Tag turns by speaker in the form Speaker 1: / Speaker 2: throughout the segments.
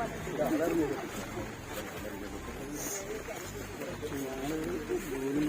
Speaker 1: ആനന്ദ ദീപം കൊള്ളുത്തേ പരമാണു പൊരുളിലും ശരണമായി നിന്നും പരമപ്രകാശമേ ശരണം നീയുന്നു സുരഗോള ലക്ഷങ്ങൾ അണിയിട്ടു
Speaker 2: നമ്മുടെ വളണ്ടിയേഴ്സും ഉണ്ട്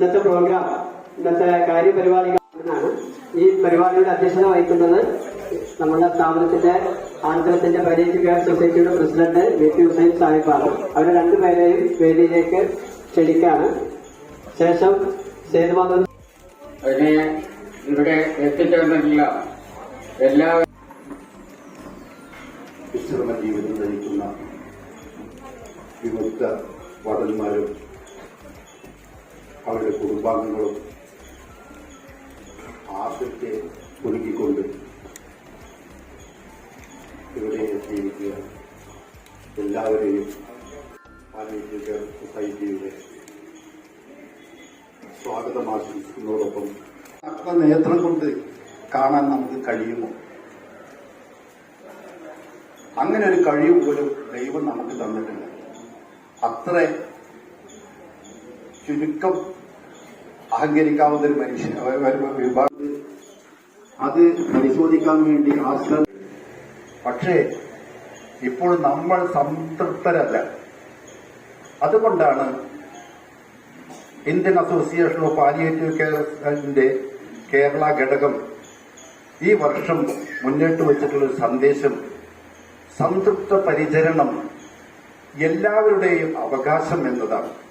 Speaker 2: ഇന്നത്തെ പ്രോഗ്രാം ഇന്നത്തെ കാര്യപരിപാടികൾ ആണ് ഈ പരിപാടിയുടെ അധ്യക്ഷത വഹിക്കുന്നത് നമ്മുടെ സ്ഥാപനത്തിന്റെ ആന്തരത്തിന്റെ പരീക്ഷ കെയർ സൊസൈറ്റിയുടെ പ്രസിഡന്റ് വി പി ഹുസൈൻ സാഹിബാണ്. അവരെ രണ്ടുപേരെയും വേദിയിലേക്ക് ക്ഷണിക്കാണ്. ശേഷം സേതുമാധവൻ
Speaker 3: അതിനെ ഇവിടെ എത്തിച്ചേർന്നിട്ടില്ല. എല്ലാ
Speaker 4: വിശ്രമ ജീവിതം നയിക്കുന്ന വിമുക്ത ഭടന്മാരും അവരുടെ കുടുംബാംഗങ്ങളും ആദ്യത്തെ ഒരുക്കിക്കൊണ്ട് ഇവിടെ എത്തിയിരിക്കുക. എല്ലാവരെയും ആരോഗ്യ സൊസൈറ്റിയുടെ സ്വാഗതം അത്ര നേത്രം കൊണ്ട് കാണാൻ നമുക്ക് കഴിയുമോ? അങ്ങനെ ഒരു കഴിവ് പോലും ദൈവം നമുക്ക് തന്നിട്ടില്ല. അത്ര ചുരുക്കം അഹങ്കരിക്കാവുന്ന ഒരു മനുഷ്യൻ അവ- വിഭാഗം. അത് പരിശോധിക്കാൻ വേണ്ടി ആശ്രമം. പക്ഷേ ഇപ്പോൾ നമ്മൾ സംതൃപ്തരല്ല. അതുകൊണ്ടാണ് ഇന്ത്യൻ അസോസിയേഷൻ ഓഫ് പാലിയേറ്റീവ് കെയറിന്റെ കേരള ഘടകം ഈ വർഷം മുന്നോട്ട് വച്ചിട്ടുള്ള സന്ദേശം സംതൃപ്ത പരിചരണം എല്ലാവരുടെയും അവകാശം എന്നതാണ്.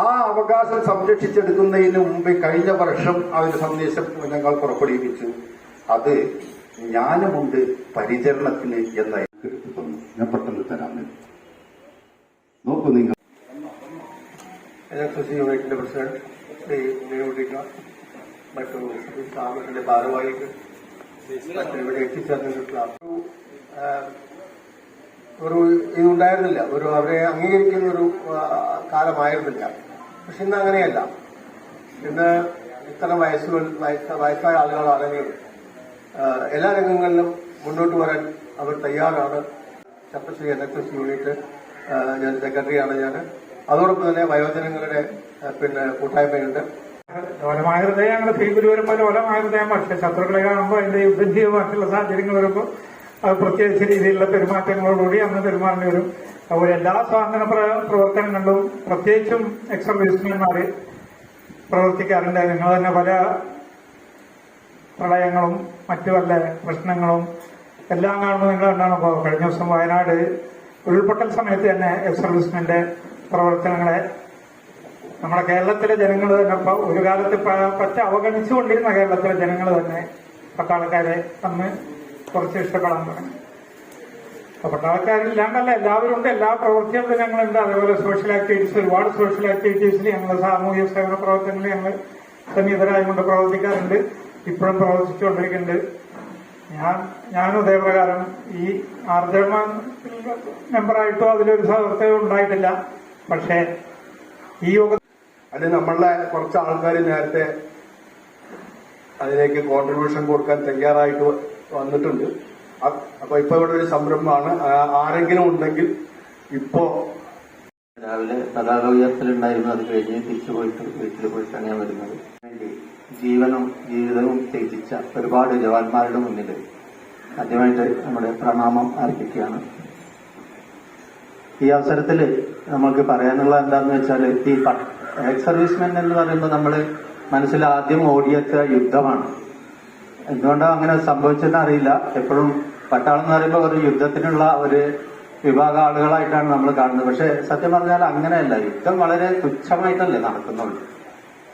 Speaker 4: ആ അവകാശം സംരക്ഷിച്ചെടുക്കുന്നതിന് മുമ്പ് കഴിഞ്ഞ വർഷം ആ ഒരു സന്ദേശം ഞങ്ങൾ പുറപ്പെടുവിപ്പിച്ചു. അത് ജ്ഞാനമുണ്ട് പരിചരണത്തിന് എന്നായി ഞാൻ പെട്ടെന്ന് തരാം. നോക്കൂ നിങ്ങൾ.
Speaker 5: യൂണിറ്റിന്റെ പ്രസിഡന്റ്. ശ്രീ മറ്റു ഈ സ്ഥാപനത്തിന്റെ ഭാരവാഹികൾ ഇവിടെ എത്തിച്ചേർന്നിട്ടുള്ള ഒരു, ഇതുണ്ടായിരുന്നില്ല. ഒരു അവരെ അംഗീകരിക്കുന്ന ഒരു കാലമായിരുന്നില്ല. പക്ഷെ ഇന്ന് അങ്ങനെയല്ല. ഇന്ന് ഇത്തരം വയസ്സുകൾ വയസ്സായ ആളുകളാണെങ്കിൽ എല്ലാ രംഗങ്ങളിലും മുന്നോട്ട് വരാൻ അവർ തയ്യാറാണ്. ചപ്പശ്രീ എൻ യൂണിറ്റ് ഞാൻ സെക്രട്ടറിയാണ് ഞാൻ അതോടൊപ്പം തന്നെ വയോജനങ്ങളുടെ പിന്നെ കൂട്ടായ്മയുണ്ട്.
Speaker 6: ലോലമായ ഹൃദയങ്ങൾ ഭീകരി വരുമ്പോൾ ലോലമായ ഹൃദയം പക്ഷെ ശത്രുക്കളെ കാണുമ്പോൾ അതിന്റെ യുദ്ധം ചെയ്യുവാനുള്ള സാഹചര്യങ്ങൾ വരുമ്പോൾ അത് പ്രത്യേകിച്ച് രീതിയിലുള്ള പെരുമാറ്റങ്ങളോടുകൂടി അന്ന് പെരുമാറേണ്ടി വരും അതുപോലെ എല്ലാ സ്വാതന്ത്ര്യ പ്രവർത്തനങ്ങളിലും പ്രത്യേകിച്ചും എക്സ് സർവീസ്മാൻമാര് പ്രവർത്തിക്കാറുണ്ട്. നിങ്ങൾ തന്നെ പല പ്രളയങ്ങളും മറ്റു പല പ്രശ്നങ്ങളും എല്ലാം കാണുമ്പോൾ നിങ്ങൾ എന്താണ് ഇപ്പോൾ കഴിഞ്ഞ ദിവസം വയനാട് ഉരുൾപൊട്ടൽ സമയത്ത് തന്നെ എക്സ് സർവീസ്മെന്റെ പ്രവർത്തനങ്ങളെ നമ്മുടെ കേരളത്തിലെ ജനങ്ങൾ തന്നെ ഒരു കാലത്ത് പറ്റ അവഗണിച്ചുകൊണ്ടിരുന്ന കേരളത്തിലെ ജനങ്ങൾ തന്നെ പട്ടാളക്കാരെ അന്ന് കുറച്ച് ഇഷ്ടപ്പെടാൻ തുടങ്ങി അപ്പൊ പട്ടാളക്കാരില്ലാണ്ടല്ല എല്ലാവരും ഉണ്ട് എല്ലാ പ്രവൃത്തികളിലും ഞങ്ങളുണ്ട്. അതേപോലെ സോഷ്യൽ ആക്ടിവിറ്റീസ് ഒരുപാട് സോഷ്യൽ ആക്ടിവിറ്റീസിൽ ഞങ്ങൾ സാമൂഹ്യ സേവന പ്രവർത്തനങ്ങളിൽ ഞങ്ങൾ സന്നിഹിതരായുകൊണ്ട് പ്രവർത്തിക്കാറുണ്ട്. ഇപ്പോഴും പ്രവർത്തിച്ചുകൊണ്ടിരിക്കുന്നുണ്ട്. ഞാൻ ഞാനും അതേപ്രകാരം ഈ ആർജർമ മെമ്പറായിട്ടോ അതിലൊരു സഹൃദയം ഉണ്ടായിട്ടില്ല. പക്ഷേ ഈ യോഗ
Speaker 5: അത് നമ്മളുടെ കുറച്ച് ആൾക്കാർ നേരത്തെ അതിലേക്ക് കോൺട്രിബ്യൂഷൻ കൊടുക്കാൻ തയ്യാറായിട്ട് വന്നിട്ടുണ്ട്. അപ്പൊ ഇപ്പൊ ഇവിടെ ഒരു സംരംഭമാണ്. ആരെങ്കിലും ഉണ്ടെങ്കിൽ ഇപ്പോ
Speaker 7: രാവിലെ പതാക ഉയർത്തലുണ്ടായിരുന്നു. അത് കഴിഞ്ഞ് തിരിച്ചു പോയിട്ട് വീട്ടിൽ പോയിട്ടാണ് ഞാൻ വരുന്നത്. ജീവനും ജീവിതവും ത്യജിച്ച ഒരുപാട് ജവാന്മാരുടെ മുന്നിൽ ആദ്യമായിട്ട് നമ്മുടെ പ്രണാമം അർപ്പിക്കുകയാണ്. ഈ അവസരത്തിൽ നമുക്ക് പറയാനുള്ള എന്താന്ന് വെച്ചാൽ ഈ എക്സ് സർവീസ്മെൻ എന്ന് പറയുമ്പോൾ നമ്മൾ മനസ്സിൽ ആദ്യം ഓടിയെത്ത യുദ്ധമാണ്. എന്തുകൊണ്ടാണ് അങ്ങനെ സംഭവിച്ചെന്ന് അറിയില്ല. എപ്പോഴും പട്ടാളം എന്ന് പറയുമ്പോൾ ഒരു യുദ്ധത്തിനുള്ള ഒരു വിഭാഗ ആളുകളായിട്ടാണ് നമ്മൾ കാണുന്നത്. പക്ഷെ സത്യം പറഞ്ഞാൽ അങ്ങനെയല്ല. യുദ്ധം വളരെ തുച്ഛമായിട്ടല്ലേ നടക്കുന്നുള്ളൂ.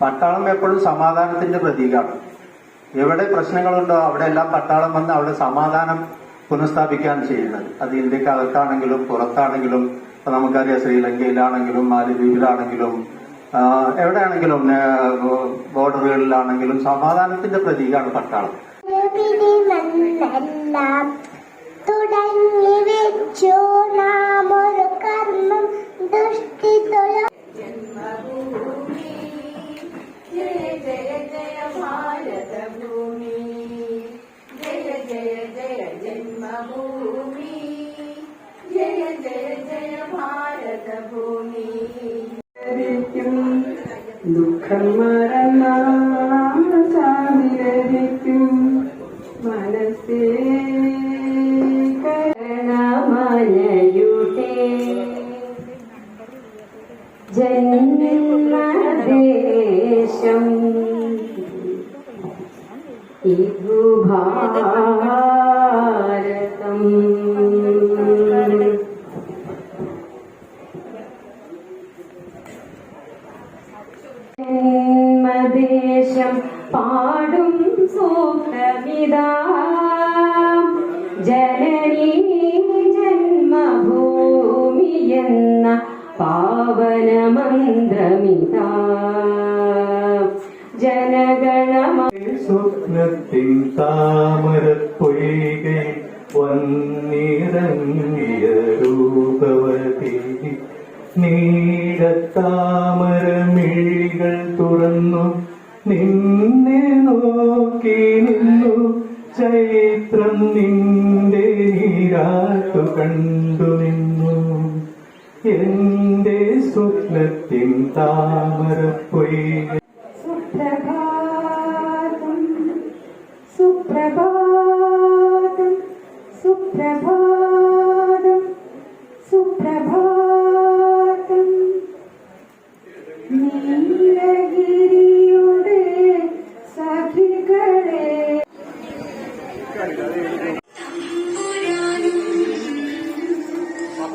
Speaker 7: പട്ടാളം എപ്പോഴും സമാധാനത്തിന്റെ പ്രതീകമാണ് എവിടെ പ്രശ്നങ്ങളുണ്ടോ അവിടെ എല്ലാം പട്ടാളം വന്ന് അവിടെ സമാധാനം പുനഃസ്ഥാപിക്കുകയാണ് ചെയ്യുന്നത്. അത് ഇന്ത്യക്കകത്താണെങ്കിലും പുറത്താണെങ്കിലും ഇപ്പൊ നമുക്കറിയാം ശ്രീലങ്കയിലാണെങ്കിലും മാലിദ്വീപിലാണെങ്കിലും
Speaker 8: എവിടെയാണെങ്കിലും ബോർഡറുകളിലാണെങ്കിലും സമാധാനത്തിന്റെ പ്രതീകമാണ് പട്ടാളം.
Speaker 9: തുടങ്ങി വെച്ചു. കർമ്മം
Speaker 1: ദുഃഖം ലഭിക്കും മനസ്സേ കരണമനയുടെ ജന്മദേശം ഈ ഭാരതം സൂത്രമിതാ ജനനീ ജന്മഭൂമി എന്ന പാവനമന്ത്രമിതാ. ജനഗണമ
Speaker 8: സ്വപ്നത്തിൻ താമരപ്പൊയ്കை നിന്റെ നീരാട്ടു കണ്ടു നിന്നു. എന്റെ സ്വപ്നത്തിൻ താമരപ്പൊയ്
Speaker 1: സുപ്രഭാതം സുപ്രഭാതം സുപ്രഭാതം സുപ്രഭാതം.